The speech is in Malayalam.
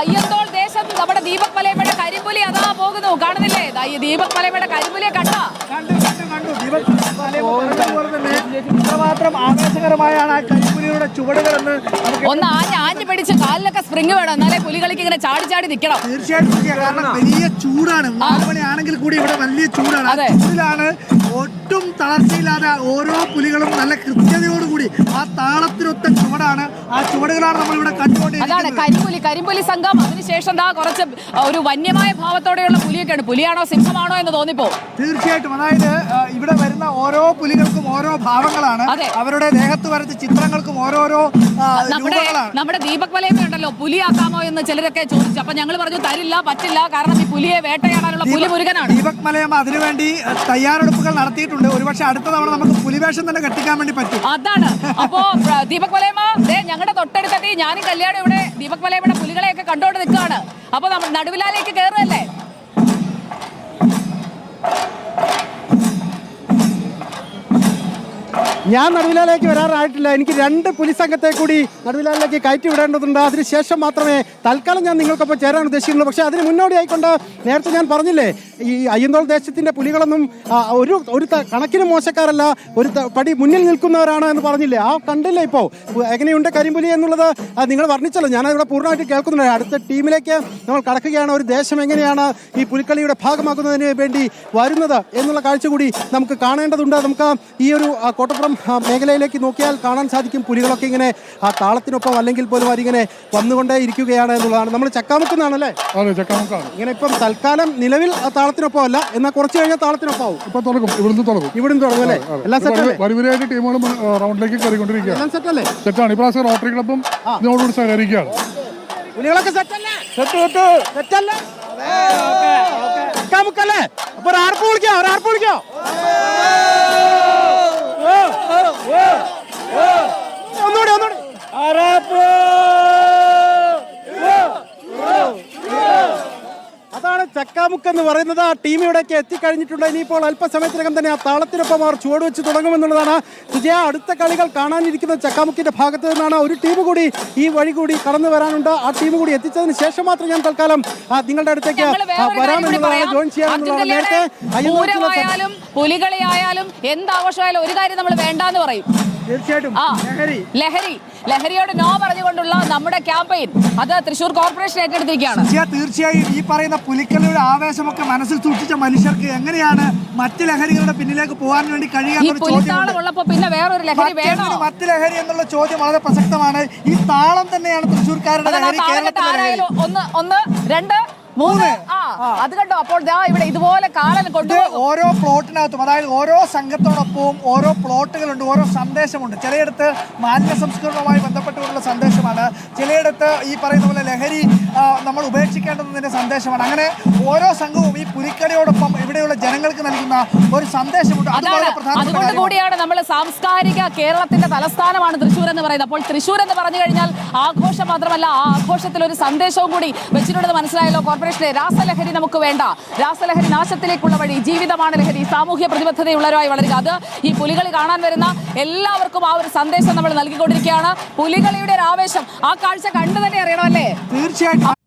അയ്യന്തോൾ ദേശം നമ്മുടെ ദീപക് മലയമ്മയുടെ കരിമ്പുലി അതാ പോകുന്നു. കാണുന്നില്ലേ? ദീപക് മലയമ്മയുടെ കരിമ്പുലിയെ കണ്ടോ? കണ്ടു കണ്ടു കണ്ടു. ദീപക് മലയമ്മ പറഞ്ഞതുപോലെ തന്നെ ഇത്രമാത്രം ആവേശകരമായാണ് ആ കരിമ്പുലിയുടെ ചുവടുകളെന്ന് ഒന്ന് സ്പ്രിങ് വേണം. എന്നാലേ പുലികളിക്ക് ഇങ്ങനെ ചാടി ചാടി നിൽക്കണം തീർച്ചയായിട്ടും കാരണം വലിയ ചൂടാണ്. നാല് മണി ആണെങ്കിൽ കൂടി ഇവിടെ വലിയ ചൂടാണ്. ചൂടിലാണ് ഒട്ടും തളർച്ചയില്ലാതെ ഓരോ പുലികളും നല്ല കൃത്യതയോടുകൂടി ആ താളത്തിനൊത്ത ചുവടാണ്. ആ ചുവടുകളാണ് നമ്മൾ ഇവിടെ അതാണ് കണ്ടുകൊണ്ടിരിക്കുന്നത് കരിമ്പുലി. കരിമ്പുലി സംഘം. അതിനുശേഷം എന്താ കുറച്ച് ഒരു വന്യമായ ഭാവത്തോടെയുള്ള പുലിയൊക്കെയാണ്. പുലിയാണോ സിംഹമാണോ എന്ന് തോന്നിപ്പോ. തീർച്ചയായിട്ടും. അതായത് ഇവിടെ വരുന്ന ഓരോ പുലികൾക്കും ഓരോ ഭാവങ്ങളാണ്. അവരുടെ ദേഹത്ത് വരച്ച ചിത്രങ്ങൾക്കും ഓരോരോ നമ്മുടെ നമ്മുടെ ദീപക് മലയമ്മ ഉണ്ടല്ലോ പുലിയാക്കാമോ എന്ന് ചിലരൊക്കെ ചോദിച്ചു. അപ്പൊ ഞങ്ങൾ പറഞ്ഞു തരില്ല പറ്റില്ല. കാരണം ഈ പുലിയെ വേട്ടയാടാനുള്ള പുലി മുരുകനാണ്. ദീപക് മലയമ്മ അതിനുവേണ്ടി തയ്യാറെടുപ്പുകൾ നടത്തിയിട്ടുണ്ട്. ഒരുപക്ഷെ അടുത്ത തവണ നമുക്ക് പുലിവേഷം തന്നെ കെട്ടിക്കാൻ വേണ്ടി പറ്റും. അതാണ്. അപ്പോ ദീപക് മലയമ്മ ഞങ്ങളുടെ തൊട്ടടുത്തെത്തി ഞാനും കല്യാണം ഇവിടെ ദീപക് മലയമ്മയുടെ പുലികളെയൊക്കെ കണ്ടോണ്ട് നിൽക്കുകയാണ് അപ്പൊ നമ്മൾ നടുവിലാലേക്ക് കയറുകയല്ലേ ഞാൻ നടുവിലാലേക്ക് വരാറായിട്ടില്ല. എനിക്ക് രണ്ട് പുലി സംഘത്തെ കൂടി നടുവിലാലിലേക്ക് കയറ്റി വിടേണ്ടതുണ്ട്. അതിനുശേഷം മാത്രമേ തൽക്കാലം ഞാൻ നിങ്ങൾക്കൊപ്പം ചേരാൻ ഉദ്ദേശിക്കുന്നുള്ളൂ. പക്ഷേ അതിന് മുന്നോടിയായിക്കൊണ്ട് നേരത്തെ ഞാൻ പറഞ്ഞില്ലേ ഈ അയ്യന്തോൾ ദേശത്തിന്റെ പുലികളൊന്നും ഒരു ഒരു കണക്കിന് മോശക്കാരല്ല ഒരു പടി മുന്നിൽ നിൽക്കുന്നവരാണ് എന്ന് പറഞ്ഞില്ലേ. ആ കണ്ടില്ലേ ഇപ്പോൾ എങ്ങനെയുണ്ട് കരിമ്പുലി എന്നുള്ളത്? നിങ്ങൾ വർണിച്ചല്ലോ. ഞാനതിവിടെ പൂർണമായിട്ട് കേൾക്കുന്നുണ്ട്. അടുത്ത ടീമിലേക്ക് നമ്മൾ കടക്കുകയാണ്. ഒരു ദേശം എങ്ങനെയാണ് ഈ പുലിക്കളിയുടെ ഭാഗമാക്കുന്നതിന് വേണ്ടി വരുന്നത് എന്നുള്ള കാഴ്ച കൂടി നമുക്ക് കാണേണ്ടതുണ്ട്. നമുക്ക് ഈ ഒരു കോട്ടപ്പുറം മേഖലയിലേക്ക് നോക്കിയാൽ കാണാൻ സാധിക്കും പുലികളൊക്കെ ഇങ്ങനെ ആ താളത്തിനൊപ്പം അല്ലെങ്കിൽ പോലും അവരിങ്ങനെ വന്നുകൊണ്ടേ ഇരിക്കുകയാണ് എന്നുള്ളതാണ്. നമ്മൾ ചക്കാമുക്കുന്നാണല്ലേ? അതെ ചക്കാമുക്കാണ്. ഇങ്ങനെ ഇപ്പം തൽക്കാലം നിലവിൽ ആ താളത്തിനൊപ്പം അല്ല എന്നാൽ കുറച്ച് കഴിഞ്ഞാൽ താളത്തിനൊപ്പം ആവും ഇപ്പൊ തുടങ്ങും ഇവിടുന്ന് തുടങ്ങും. ഇവിടുന്ന് തുടങ്ങും അല്ലേ? എല്ലാം സെറ്റ് വരിവരായിട്ട് ടീമുകളും റൗണ്ടിലേക്ക് കയറിക്കൊണ്ടിരിക്കുകയാണ്. എല്ലാം സെറ്റ് അല്ലേ? സെറ്റാണ് ഇപ്രാവശ്യം റോട്ടറി ക്ലബും ഇതിനോടുകൂടി സഹകരിക്കുകയാണ്. പുലികളൊക്കെ സെറ്റ് അല്ലേ? സെറ്റ് സെറ്റ് അല്ലേ? ചക്കാമുക്കല്ലേ? അപ്പൊ ഒരാർപ്പ് വിളിക്കോ? ഒരു ആർപ്പ് വിളിക്കോ? അതാണ് ചക്കാമുക്ക് എന്ന് പറയുന്നത്. ആ ടീം ഇവിടേക്ക് എത്തിക്കഴിഞ്ഞിട്ടുണ്ട്. ഇനിയിപ്പോൾ അല്പസമയത്തിനകം തന്നെ ആ താളത്തിനൊപ്പം അവർ ചുവട് വെച്ച് തുടങ്ങുമെന്നുള്ളതാണ്. വിജയ അടുത്ത കളികൾ കാണാനിരിക്കുന്ന ചക്കാമുക്കിന്റെ ഭാഗത്ത് നിന്നാണ് ഒരു ടീം കൂടി ഈ വഴി കൂടി കടന്നു വരാനുണ്ട്. ആ ടീം കൂടി എത്തിച്ചതിന് ശേഷം മാത്രം ഞാൻ തൽക്കാലം നിങ്ങളുടെ അടുത്തേക്ക് വരാമെന്നുള്ളതാണ് ജോയിൻ ചെയ്യാമെന്നുള്ളതാണ്. അർജുൻ നേരത്തെ പുലികളിയായാലും എന്താവശ്യമായാലും ഒരു കാര്യം നമ്മൾ വേണ്ടാന്ന് പറയും. തീർച്ചയായിട്ടും. ലഹരി. ലഹരി. ലഹരിയോട് നോ പറഞ്ഞുകൊണ്ടുള്ള നമ്മുടെ ക്യാമ്പയിൻ അത് തൃശൂർ കോർപ്പറേഷൻ ഏറ്റെടുത്തിരിക്കുകയാണ്. തീർച്ചയായും ഈ പറയുന്ന പുലിക്കളിയുടെ ആവേശമൊക്കെ മനസ്സിൽ സൂക്ഷിച്ച മനുഷ്യർക്ക് എങ്ങനെയാണ് മറ്റ് ലഹരികളുടെ പിന്നിലേക്ക് പോകാൻ വേണ്ടി കഴിയുക പിന്നെ വേറൊരു ലഹരി വേണോ? മറ്റ് ലഹരി എന്നുള്ള ചോദ്യം വളരെ പ്രസക്തമാണ്. ഈ താളം തന്നെയാണ് തൃശ്ശൂർക്കാരുടെ ലഹരി ഒന്ന് ഒന്ന് രണ്ട് മൂന്ന്. ആ അത് കണ്ടോ? അപ്പോൾ ദാ ഇവിടെ ഇതുപോലെ കാലം കൊണ്ട് ഓരോ പ്ലോട്ടിനകത്തും അതായത് ഓരോ സംഘത്തോടൊപ്പവും ഓരോ പ്ലോട്ടുകളുണ്ട് ഓരോ സന്ദേശമുണ്ട്. ചിലയിടത്ത് മാലിന്യ സംസ്കരണവുമായി ബന്ധപ്പെട്ടുകൊണ്ടുള്ള സന്ദേശമാണ് ചിലയിടത്ത് ഈ പറയുന്ന പോലെ ലഹരി നമ്മൾ ഉപേക്ഷിക്കേണ്ടതിന്റെ സന്ദേശമാണ്. അങ്ങനെ ഓരോ സംഘവും ഈ പുലിക്കളിയോടൊപ്പം ഇവിടെയുള്ള ജനങ്ങൾക്ക് നൽകുന്ന ഒരു സന്ദേശമുണ്ട്. അതുകൊണ്ട് കൂടിയാണ് നമ്മൾ സാംസ്കാരിക കേരളത്തിന്റെ തലസ്ഥാനമാണ് തൃശ്ശൂർ എന്ന് പറയുന്നത്. അപ്പോൾ തൃശ്ശൂർ എന്ന് പറഞ്ഞു കഴിഞ്ഞാൽ ആഘോഷം മാത്രമല്ല ആ ആഘോഷത്തിൽ ഒരു സന്ദേശവും കൂടി വെച്ചിട്ടുണ്ടെന്ന് മനസ്സിലായല്ലോ. കോർപ്പറേഷനെ രാസലഹരി നമുക്ക് വേണ്ട. രാസലഹരി നാശത്തിലേക്കുള്ള വഴി ജീവിതമാണ് ലഹരി. സാമൂഹ്യ പ്രതിബദ്ധതയുള്ളവരായി വളരുക. അത് ഈ പുലികളി കാണാൻ വരുന്ന എല്ലാവർക്കും ആ ഒരു സന്ദേശം നമ്മൾ നൽകിക്കൊണ്ടിരിക്കുകയാണ്. പുലികളിയുടെ ഒരു ആവേശം ആ കാഴ്ച കണ്ടു തന്നെ അറിയണമല്ലേ? തീർച്ചയായിട്ടും.